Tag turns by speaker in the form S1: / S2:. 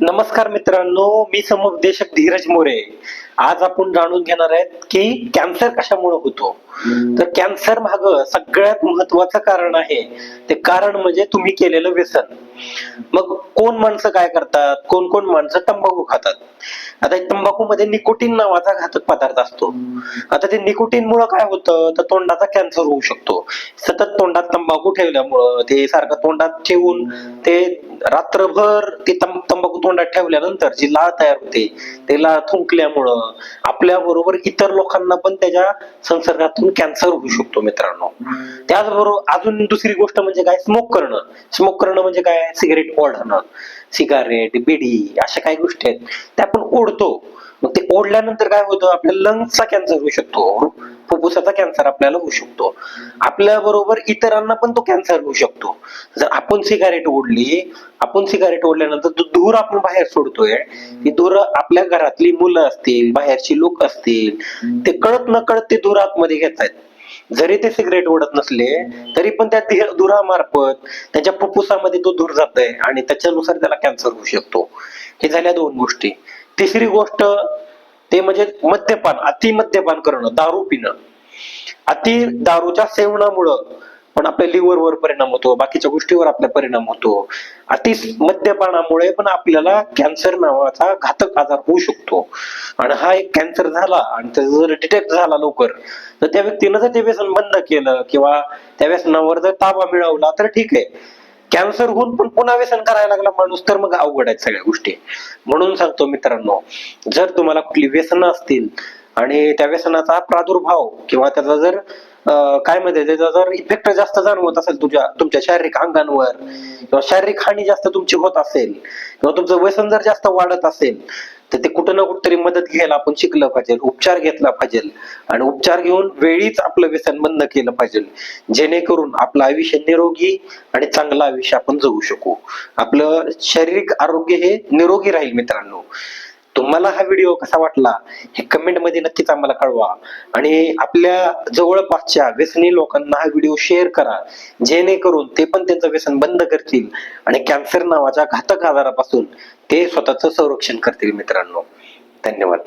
S1: नमस्कार मित्रांनो मी समुपदेशक धीरज मोरे. आज आपण जाणून घेणार आहेत की कॅन्सर कशामुळे होतो? तर कॅन्सर माग सगळ्यात महत्वाचं कारण आहे. ते कारण म्हणजे तुम्ही केलेलं व्यसन. मग कोण माणसं काय करतात? कोण कोण माणसं तंबाखू खातात? आता तंबाखू मध्ये निकोटीन नावाचा घातक पदार्थ असतो. आता ते निकोटीन मुळे काय होतं? तर तोंडाचा कॅन्सर होऊ शकतो. सतत तोंडात तंबाखू ठेवल्यामुळं ते सारखं तोंडात ठेवून ते रात्रभर ते तंब- तंबाखू तोंडात ठेवल्यानंतर जी लाळ तयार होते ते लाळ थुंकल्यामुळं आपल्या बरोबर इतर लोकांना पण त्याच्या संसर्गातून कॅन्सर होऊ शकतो मित्रांनो. त्याचबरोबर अजून दुसरी गोष्ट म्हणजे काय? स्मोक करणं. स्मोक करणं म्हणजे काय? सिगरेट ओढणं. सिगारेट बिडी अशा काही गोष्टी आहेत. त्या आपण ओढतो. मग ते ओढल्यानंतर काय होतं? आपल्या लंग्सचा कॅन्सर होऊ शकतो. फुफ्फुसाचा कॅन्सर आपल्याला होऊ शकतो. आपल्या बरोबर इतरांना पण तो कॅन्सर होऊ शकतो. जर आपण सिगारेट ओढली आपण सिगारेट ओढल्यानंतर तो धूर आपण बाहेर सोडतोय. ती धूर आपल्या घरातली मुलं असतील बाहेरची लोक असतील ते कळत न कळत ते धूर आतमध्ये घेत आहेत. जरी ते सिगरेट ओढत नसले तरी पण त्या धुरामार्फत त्याच्या फुफ्फुसामध्ये तो धूर जातोय आणि त्याच्यानुसार त्याला कॅन्सर होऊ शकतो. हे झाल्या दोन गोष्टी. तिसरी गोष्ट ते म्हणजे मद्यपान अति मद्यपान करणं दारू पिणं. अति दारूच्या सेवनामुळं पण आपल्या लिव्हरवर परिणाम होतो बाकीच्या गोष्टीवर आपला परिणाम होतो. अति मद्यपानामुळे पण आपल्याला कॅन्सर नावाचा घातक आजार होऊ शकतो. आणि हा एक कॅन्सर झाला आणि त्याचा जर डिटेक्ट झाला लवकर तर त्या व्यक्तीनं जर ते व्यसन बंद केलं किंवा त्या व्यसनावर जर ताबा मिळवला तर ठीक आहे. कॅन्सर होऊन पण पुन्हा व्यसन करायला लागला माणूस तर मग अवघड आहेत सगळ्या गोष्टी. म्हणून सांगतो मित्रांनो जर तुम्हाला कुठली व्यसन असतील आणि त्या व्यसनाचा प्रादुर्भाव किंवा त्याचा जर काय म्हणते त्याचा जर इफेक्ट जास्त जाणवत असेल तुझ्या तुमच्या शारीरिक अंगांवर किंवा शारीरिक हानी जास्त तुमची होत असेल किंवा तुमचं व्यसन जर जास्त वाढत असेल तर ते कुठं ना कुठतरी मदत घ्यायला आपण शिकलं पाहिजे उपचार घेतला पाहिजे आणि उपचार घेऊन वेळीच आपलं व्यसन बंद केलं पाहिजे जेणेकरून आपलं आयुष्य निरोगी आणि चांगलं आयुष्य आपण जगू शकू. आपलं शारीरिक आरोग्य हे निरोगी राहील मित्रांनो. तुम्हाला हा व्हिडिओ कसा वाटला हे कमेंटमध्ये नक्कीच आम्हाला कळवा. आणि आपल्या जवळपासच्या व्यसनी लोकांना हा व्हिडिओ शेअर करा. जेणेकरून ते पण त्यांचं व्यसन बंद करतील आणि कॅन्सर नावाच्या घातक आजारापासून ते स्वतःचं संरक्षण करतील मित्रांनो. धन्यवाद.